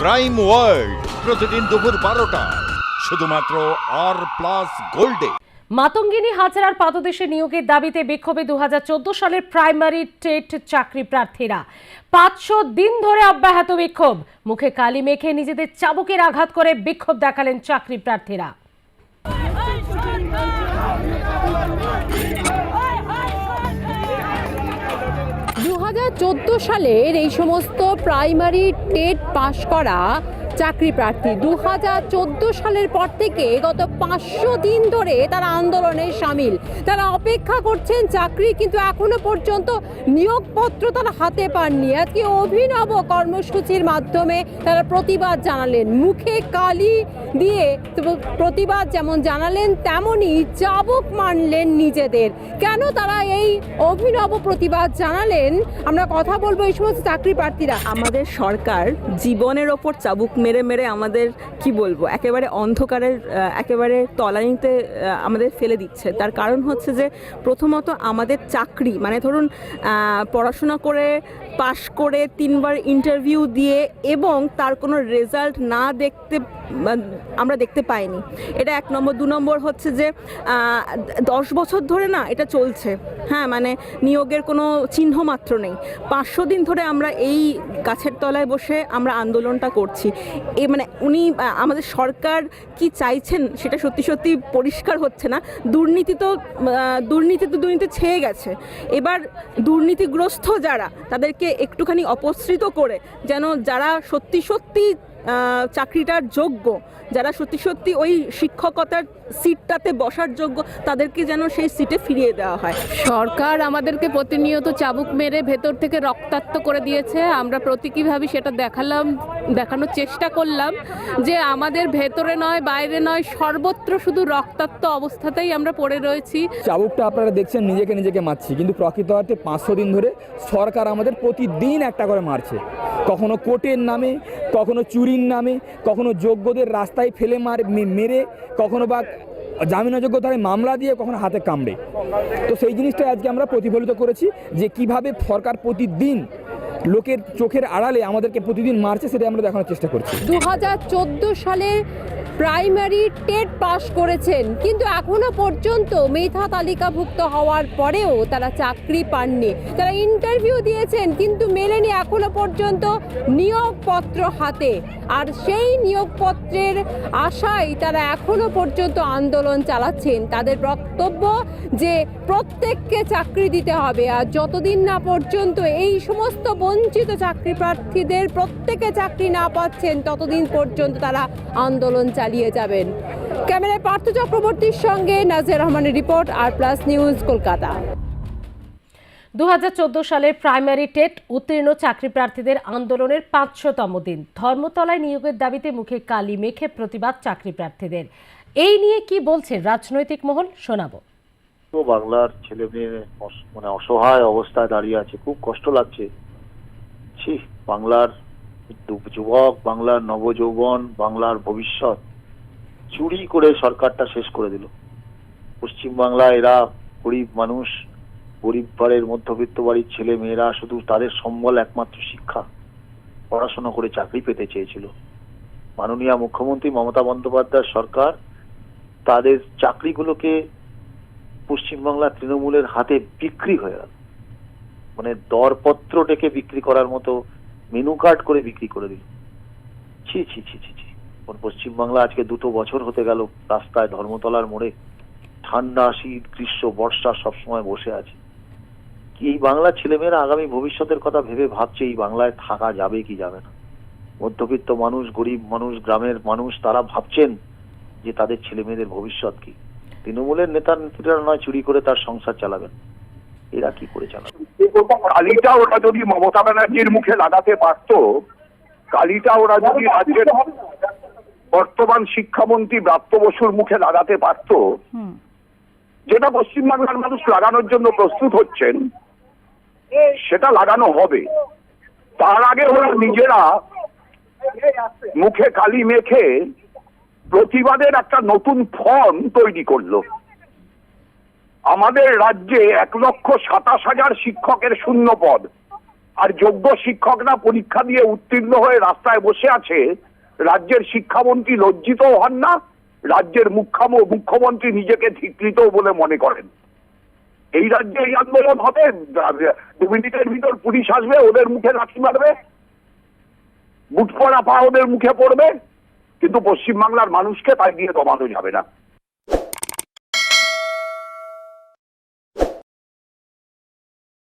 Crime world প্রতিদিন দুপুর বারোটা। শুধুমাত্র আর প্লাস গোল্ডে মাতঙ্গিনী হাজারার পাদদেশে নিয়োগের দাবিতে বিক্ষোভে দু হাজার চোদ্দ সালের প্রাইমারি টেট চাকরি প্রার্থীরা। পাঁচশো দিন ধরে অব্যাহত বিক্ষোভ। মুখে কালি মেখে নিজেদের চাবুকের আঘাত করে বিক্ষোভ দেখালেন চাকরি প্রার্থীরা। সালের এই সমস্ত প্রাইমারি টেট পাশ করা চাকরি প্রার্থী দু হাজার চোদ্দ সালের পর থেকে গত পাঁচশো দিন ধরে তারা আন্দোলনে সামিল। তারা অপেক্ষা করছেন চাকরি কিন্তু এখনও পর্যন্ত নিয়োগপত্র তারা হাতে পাননি। আজকে অভিনব কর্মসূচির মাধ্যমে তারা প্রতিবাদ জানালেন। মুখে কালি দিয়ে প্রতিবাদ যেমন জানালেন তেমনই চাবুক মানলেন নিজেদের। কেন তারা এই অভিনব প্রতিবাদ জানালেন? আমরা কথা বলব এই সমস্ত চাকরি প্রার্থীরা। আমাদের সরকার জীবনের ওপর চাবুক মেরে মেরে আমাদের কি বলব একেবারে অন্ধকারের আহ, একেবারে তলানিতে আমাদের ফেলে দিচ্ছে। তার কারণ হচ্ছে যে, প্রথমত আমাদের চাকরি মানে ধরুন পড়াশোনা করে, পাশ করে তিনবার ইন্টারভিউ দিয়ে এবং তার কোনো রেজাল্ট না দেখতে আমরা দেখতে পাইনি। এটা এক নম্বর। দু নম্বর হচ্ছে যে দশ বছর ধরে না এটা চলছে। হ্যাঁ মানে নিয়োগের কোনো চিহ্ন মাত্র নেই। পাঁচশো দিন ধরে আমরা এই গাছের তলায় বসে আমরা আন্দোলনটা করছি। এ মানে উনি আমাদের সরকার কি চাইছেন সেটা সত্যি সত্যি পরিষ্কার হচ্ছে না। দুর্নীতি তো দুর্নীতি তো দুর্নীতি ছেয়ে গেছে। এবার দুর্নীতিগ্রস্ত যারা, তাদেরকে একটুখানি অপসৃত করে যেন যারা সত্যি সত্যি চাকরিটার যোগ্য যারা সত্যি সত্যি ওই শিক্ষকতার সিটটাতে বসার যোগ্য তাদেরকে যেন সেই সিটে ফিরিয়ে দেওয়া হয়। সরকার আমাদেরকে প্রতিনিয়ত চাবুক মেরে ভেতর থেকে রক্তাক্ত করে দিয়েছে। আমরা প্রতীকীভাবে সেটা দেখালাম দেখানোর চেষ্টা করলাম যে আমাদের ভেতরে নয় বাইরে নয় সর্বত্র শুধু রক্তাক্ত অবস্থাতেই আমরা পড়ে রয়েছি। চাবুকটা আপনারা দেখছেন নিজেকে নিজেকে মারছি। কিন্তু প্রকৃত অর্থে পাঁচশো দিন ধরে সরকার আমাদের প্রতিদিন একটা করে মারছে। কখনো কোটের নামে, কখনো চুরির নামে, কখনো যোগ্যদের রাস্তায় ফেলে মার মেরে, কখনো বা জামিন অযোগ্যতায় মামলা দিয়ে কখনো হাতে কামড়ে। তো সেই জিনিসটা আজকে আমরা প্রতিফলিত করেছি যে কীভাবে সরকার প্রতিদিন লোকের চোখের আড়ালে আমাদেরকে প্রতিদিন মারছে সেটা আমরা দেখানোর চেষ্টা করছি। দু সালের প্রাইমারি টেট পাস করেছেন, কিন্তু এখনও পর্যন্ত মেধা তালিকাভুক্ত হওয়ার পরেও তারা চাকরি পাননি। তারা ইন্টারভিউ দিয়েছেন, কিন্তু মেলেনি এখনও পর্যন্ত নিয়োগপত্র হাতে। আর সেই নিয়োগপত্রের আশায় তারা এখনও পর্যন্ত আন্দোলন চালাচ্ছেন। তাদের বক্তব্য যে প্রত্যেককে চাকরি দিতে হবে, আর যতদিন না পর্যন্ত এই সমস্ত বঞ্চিত চাকরি প্রার্থীদের প্রত্যেকে চাকরি না পাচ্ছেন, ততদিন পর্যন্ত তারা আন্দোলন চালিয়ে যাবেন। ক্যামেরায় পার্থ চক্রবর্তীর সঙ্গে নাজির রহমানের report R plus news Kolkata. দু সালের প্রাইমারি টেট উত্তীর্ণ চাকরি প্রার্থীদের আন্দোলনের পাঁচশোতম দিন। ধর্মতলায় নিয়োগের দাবিতে মুখে কালি মেখে প্রতিবাদ চাকরি প্রার্থীদের। এই নিয়ে কি বলছে রাজনৈতিক মহল? শোনাবো। তো বাংলার ছেলে মেয়ে মানে অসহায় অবস্থায় দাঁড়িয়ে আছে খুব কষ্ট লাগছে। ছি বাংলার যুবক বাংলার নবযৌবন, বাংলার ভবিষ্যৎ চুরি করে সরকারটা শেষ করে দিল। পশ্চিম বাংলা এরা গরিব মানুষ, গরিব ঘরের মধ্যবিত্ত বাড়ির ছেলে মেয়েরা শুধু তাদের সম্বল একমাত্র শিক্ষা। পড়াশোনা করে চাকরি পেতে চেয়েছিল। মাননীয় মুখ্যমন্ত্রী মমতা বন্দ্যোপাধ্যায় সরকার তাদের চাকরিগুলোকে পশ্চিমবাংলা তৃণমূলের হাতে বিক্রি হয়ে গেল। মানে দরপত্র ডেকে বিক্রি করার মতো মেনু কার্ড করে বিক্রি করে দিল। ছি ছি ছি ছি ছি। পশ্চিমবাংলা আজকে দুটো বছর হতে গেল রাস্তায় ধর্মতলার মোড়ে। ঠান্ডা, শীত, গ্রীষ্ম, বর্ষা সবসময় বসে আছে। কি এই বাংলার ছেলেমেয়েরা আগামী ভবিষ্যতের কথা ভেবে ভাবছে এই বাংলায় থাকা যাবে কি যাবে না? মধ্যবিত্ত মানুষ, গরিব মানুষ, গ্রামের মানুষ, তারা ভাবছেন যে তাদের ছেলেমেয়েদের ভবিষ্যৎ কি? তৃণমূলের নেতা নেত্রীরা নয়, চুরি করে তার সংসার চালাবেন। এরা কি করে চালাবে কালিটা ওরা যদি মমতা ব্যানার্জির মুখে লাগাতে পারত কালিটা ওরা যদি রাজ্যের বর্তমান শিক্ষামন্ত্রী ব্রাত্য বসুর মুখে লাগাতে পারত যেটা পশ্চিমবাংলার মানুষ লাগানোর জন্য প্রস্তুত হচ্ছেন সেটা লাগানো হবে। তার আগে ওরা নিজেরা মুখে কালি মেখে প্রতিবাদের একটা নতুন ফর্ম তৈরি করল। আমাদের রাজ্যে এক লক্ষ সাতাশ হাজার শিক্ষকের শূন্য পদ আর যোগ্য শিক্ষকরা পরীক্ষা দিয়ে উত্তীর্ণ হয়ে রাস্তায় বসে আছে, রাজ্যের শিক্ষামন্ত্রী লজ্জিত হন না, রাজ্যের মুখ্যম মুখ্যমন্ত্রী নিজেকে ধিকৃত বলে মনে করেন। এই রাজ্যে এই আন্দোলন হবে? দু মিনিটের ভিতর পুলিশ আসবে, ওদের মুখে লাঠি মারবে? বুট পড়া পা ওদের মুখে পড়বে? কিন্তু পশ্চিমবাংলার মানুষকে তাই দিয়ে দমানো যাবে না।